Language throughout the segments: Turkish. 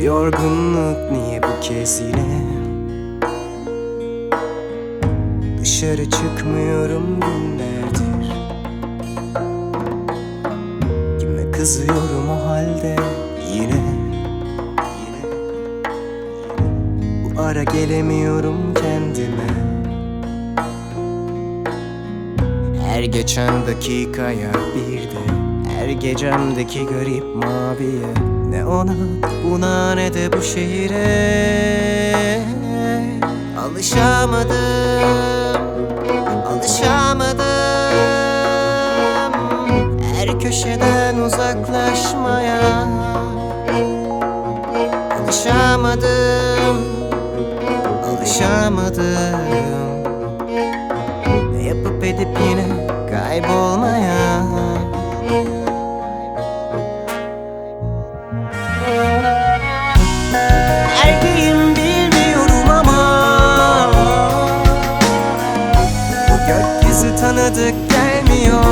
yorgunluk niye bu kez yine? Dışarı çıkmıyorum günlerdir. Kime kızıyorum o halde? Yine. Bu ara gelemiyorum kendime. Her geçen dakikaya bir de Her gecemdeki garip maviye Ne ona buna ne de bu şehire. Alışamadım Alışamadım. Her köşeden uzaklaşmaya. Alışamadım Alışamadım. Ne yapıp edip yine kaybolmaya Erkeğim bilmiyorum ama Bu gökyüzü tanıdık gelmiyor.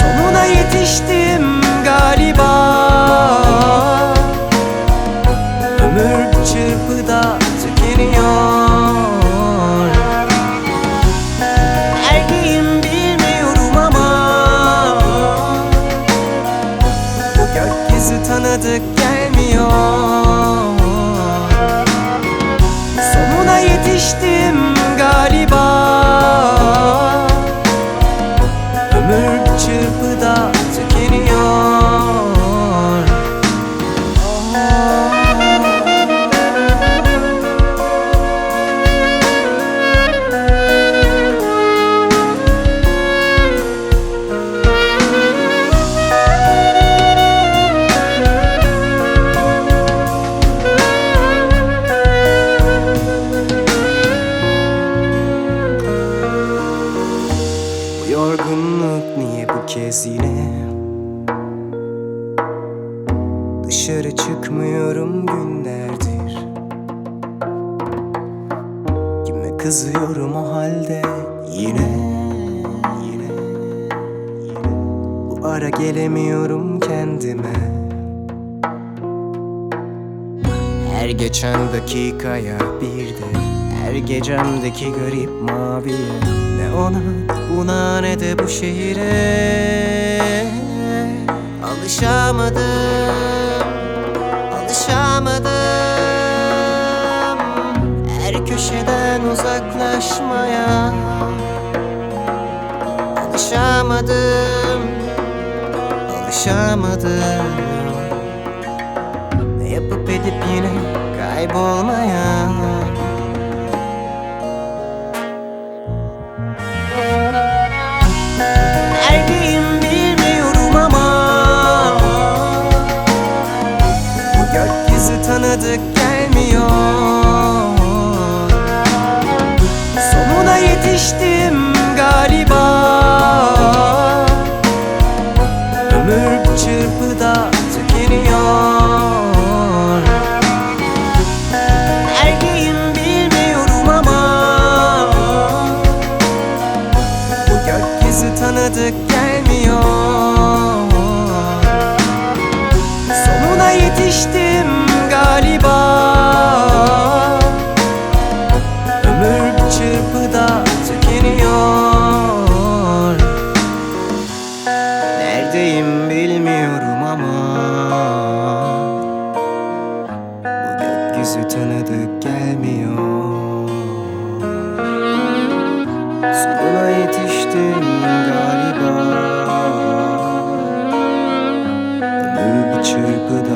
Sonuna yetiştim galiba. Ömür bir çırpıda tükeniyor. Erkeğim bilmiyorum ama Bu gökyüzü tanıdık gelmiyor Sonuna yorgunluk niye bu kez yine? Dışarı çıkmıyorum günlerdir. Kime kızıyorum o halde? Yine Yine Yine. Bu ara gelemiyorum kendime. Her geçen dakikaya bir de Her gecemdeki garip maviye Ne ona buna ne de bu şehire Alışamadım Alışamadım Her köşeden uzaklaşmaya Alışamadım Alışamadım ne yapıp edip yine kaybolmaya tanıdık gelmiyor. Sonuna yetiştim yüzü tanıdık gelmiyor. Sonuna yetiştim galiba. Ömür bir çırpıda